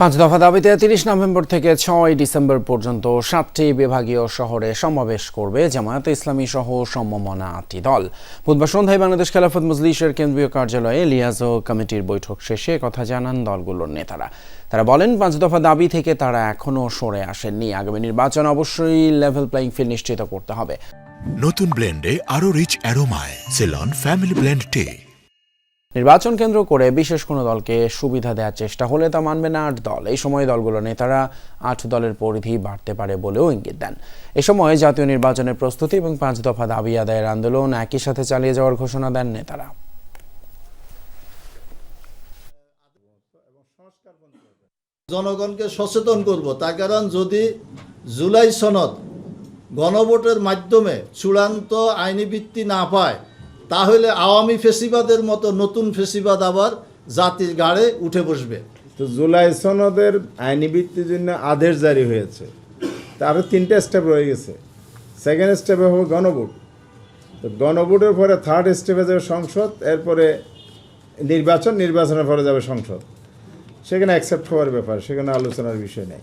পাঁচ দফা দাবিতে তিরিশ নভেম্বর থেকে ছয় ডিসেম্বর পর্যন্ত সাতটি বিভাগীয় শহরে সমাবেশ করবে জামায়াত ইসলামী সহ সম্ভাবনা আটটি দল। বুধবার সন্ধ্যায় বাংলাদেশ খেলাফত মজলিসের কেন্দ্রীয় কার্যালয়ে লিয়াজো কমিটির বৈঠক শেষে কথা জানান দলগুলোর নেতারা। তারা বলেন, পাঁচ দফা দাবি থেকে তারা এখনও সরে আসেননি। আগামী নির্বাচন অবশ্যই লেভেল প্লেইং ফিল্ড নিশ্চিত করতে হবে। নতুন ব্লেন্ডে আরও রিচ অ্যারোমায় সেলন ফ্যামিলি ব্লেন্ড টে নির্বাচন কেন্দ্র করে বিশেষ কোনো দলকে সুবিধা দেওয়ার চেষ্টা হলে তা মানবে না আট দল। এই সময় দলগুলোর নেতারা আট দলের পরিধি বাড়তে পারে বলেও ইঙ্গিত দেন। এ সময় জাতীয় নির্বাচনের প্রস্তুতি এবং পাঁচ দফা দাবি আদায়ের আন্দোলন একই সাথে চালিয়ে যাওয়ার ঘোষণা দেন নেতারা। জনগণকে সচেতন করব। তার কারণ যদি জুলাই সনদ গণভোটের মাধ্যমে চূড়ান্ত আইনি ভিত্তি না পায় তাহলে আওয়ামী ফেসিবাদের মতো নতুন ফেসিবাদ আবার জাতির গাড়ে উঠে বসবে। তো জুলাই সনদের আইনি ভিত্তির জন্য আদেশ জারি হয়েছে। তারও তিনটা স্টেপ রয়ে গেছে। সেকেন্ড স্টেপে হবে গণভোট। তো গণভোটের পরে থার্ড স্টেপে যাবে সংসদ, এরপরে নির্বাচন, নির্বাচনের পরে যাবে সংসদ। সেখানে অ্যাকসেপ্ট হওয়ার ব্যাপার, সেখানে আলোচনার বিষয় নেই।